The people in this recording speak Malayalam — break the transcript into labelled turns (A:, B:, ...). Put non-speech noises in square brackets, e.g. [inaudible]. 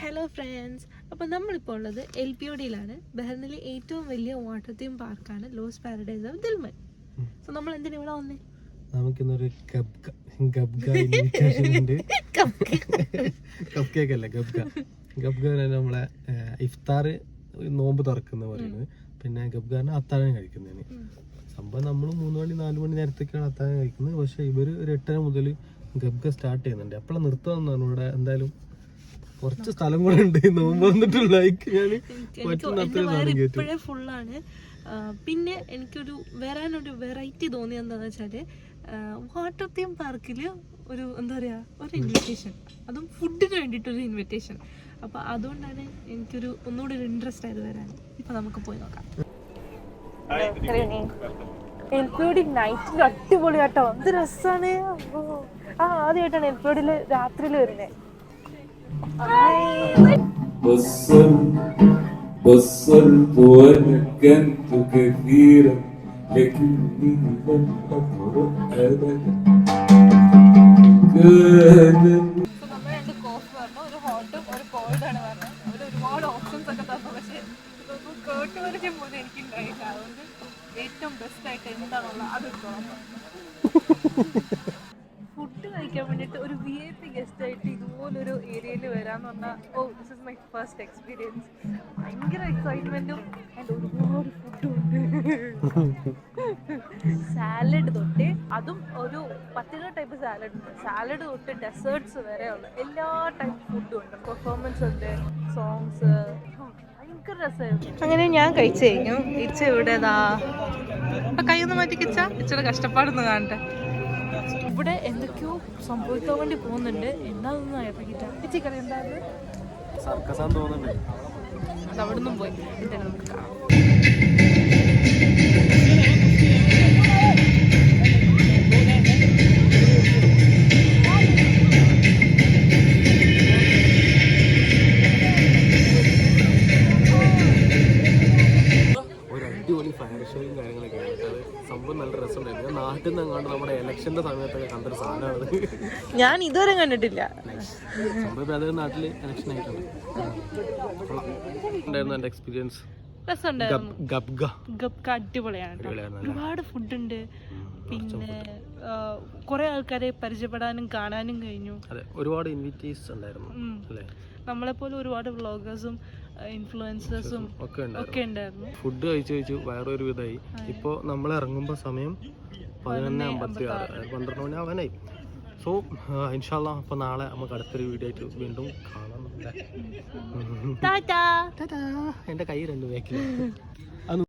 A: ഹലോ ഫ്രണ്ട്സ് അപ്പോൾ നമ്മളിപ്പോൾ ഉള്ളത് എൽ പി ഒ ഡിയിലാണ് ബഹ്റിനിലെ ഏറ്റവും വലിയ വാട്ടർ തീം പാർക്കാണ് lost paradise of Dilmun. So നമ്മൾ എന്തിനാ ഇവിടെ വന്നേ?
B: നമുക്കിന്നൊരു ഗബ്ഗ ഗബ്ഗ കപ്പ് കേക്ക് അല്ല ഗബ്ഗ. ഗബ്ഗ നമ്മളെ ഇഫ്താർ നോമ്പ് തുറക്കുന്ന പറയുന്നത്. പിന്നെ ഗബ്ഗാറിന് അത്താഴം കഴിക്കുന്നതിന്. സംഭവം നമ്മൾ മൂന്ന് മണി നാല് മണി നേരത്തേക്കാണ് അത്താഴം കഴിക്കുന്നത്. പക്ഷേ ഇവർ ഒരു എട്ടര മുതൽ ഗബ്ഗ സ്റ്റാർട്ട് ചെയ്യുന്നുണ്ട്. എപ്പോഴാണ് നിർത്തുകയെന്നാണ് ഇവിടെ എന്തായാലും കുറച്ച് സ്ഥലം കൂടെ ഉണ്ട്. നോമ്പ് വന്നിട്ടുള്ള
A: ഇപ്പോഴേ ഫുള്ളാണ് പിന്നെ എനിക്കൊരു വരാനൊരു വെറൈറ്റി തോന്നിയത് എന്താണെന്ന് വെച്ചാൽ വാട്ടർ തീം പാർക്കിൽ ഒരു എന്താ പറയുക ഒരു ഇൻവിറ്റേഷൻ അതും ഫുഡിന് വേണ്ടിയിട്ടൊരു ഇൻവിറ്റേഷൻ അപ്പോൾ അതുകൊണ്ടാണ് എനിക്കൊരു ഒന്നുകൂടി ഒരു ഇൻട്രസ്റ്റ് ആയത് വരാൻ. ഇപ്പം നമുക്ക് പോയി നോക്കാം. എൽ പി ഡി നൈറ്റിൽ അടിപൊളി കേട്ടോ എന്ത് രസമാണ് ആ ആദ്യമായിട്ടാണ് എൽ പി ഡിയിൽ രാത്രിയിൽ വരുന്നത്
C: بصر بصرت وانا كنت كثيرا لكني لم اقرا ابدا كان
A: നമ്മൾ രണ്ട് കോഫി പറഞ്ഞു ഒരു ഹോട്ടും ഒരു കോൾഡ് ആണ് പറഞ്ഞത് അവർ ഒരുപാട് ഓപ്ഷൻസ് ഒക്കെ തന്നു പക്ഷേ ഇതൊന്നും കേട്ട് പരിചയം പോലും എനിക്ക് ഉണ്ടായില്ല അതുകൊണ്ട് ഏറ്റവും ബെസ്റ്റ് ആയിട്ട് എന്താണുള്ളത് അത് കഴിക്കാൻ വേണ്ടിയിട്ട് ഒരു വി ഐ പി ഗസ്റ്റ് ആയിട്ട് ഇതുപോലൊരു ഏരിയയിൽ വരാന്ന് പറഞ്ഞാൽ ഓ this is my first experience ഭയങ്കര എക്സൈറ്റ്മെന്റും ആൻഡ് ഒരുപാട് ഫുഡും ഉണ്ട്. സാലഡ് തൊട്ട് അതും ഒരു പത്തിരുപത് ടൈപ്പ് സാലഡ് ഉണ്ട്. സാലഡ് തൊട്ട് ഡെസേർട്സ് വരെ ഉള്ള എല്ലാ ടൈപ്പ് ഫുഡും ഉണ്ട്. പെർഫോമൻസ് ഉണ്ട് സോങ്സ് അങ്ങനെ ഞാൻ കഴിച്ചു കഴിഞ്ഞു. ഇച്ച ഇവിടെ അപ്പൊ ഒന്ന് മാറ്റി കിച്ച. ഇച്ചിരി കഷ്ടപ്പാടൊന്ന് കാണട്ടെ. ഇവിടെ എന്തൊക്കെയോ സംഭവിക്കാൻ വേണ്ടി പോകുന്നുണ്ട്.
B: എന്താണെന്ന് തോന്നുന്നുണ്ട്.
A: അവിടെ നിന്നും പോയി. എന്താണ് നമുക്ക് കാണാം.
B: ഒരു അടിപൊളി ഫയർ ഷോയും കാര്യങ്ങളൊക്കെ. സംഭവം നല്ല രസമുണ്ടായിരുന്നു. നാട്ടിൽ നിന്ന് അങ്ങോട്ട് നമ്മുടെ ഇലക്ഷന്റെ സമയത്തൊക്കെ കണ്ടൊരു സാധനമാണ്
A: ഞാൻ ഇതുവരെ കണ്ടിട്ടില്ല.
B: സംഭവം അതേ നാട്ടിൽ ഇലക്ഷൻ ആയിട്ടുണ്ട്. എന്റെ എക്സ്പീരിയൻസ്
A: ഗപ്ക അടിപൊളിയാണ് ഒരുപാട് ഫുഡുണ്ട്. പിന്നെ കുറെ ആൾക്കാരെ പരിചയപ്പെടാനും കാണാനും കഴിഞ്ഞു.
B: ഒരുപാട് ഇൻവിറ്റീസ് ഉണ്ടായിരുന്നു.
A: നമ്മളെപ്പോലെ ഒരുപാട് വ്ളോഗേഴ്സും ഇൻഫ്ലുവൻസേഴ്സും
B: ഒക്കെ ഉണ്ടായിരുന്നു. ഫുഡ് കഴിച്ചു കഴിച്ചു വയറൊരു വിധമായി ഇപ്പോൾ നമ്മൾ ഇറങ്ങുമ്പോൾ സമയം പതിനൊന്ന് അമ്പത്തി ആറ് പന്ത്രണ്ട് മണി ആവാനായി. സോ ഇൻഷാല്ല അപ്പോൾ നാളെ നമുക്ക് അടുത്തൊരു വീഡിയോ ആയിട്ട് വീണ്ടും കാണാം എന്റെ കൈ രണ്ട് ബാക്കിൽ [laughs]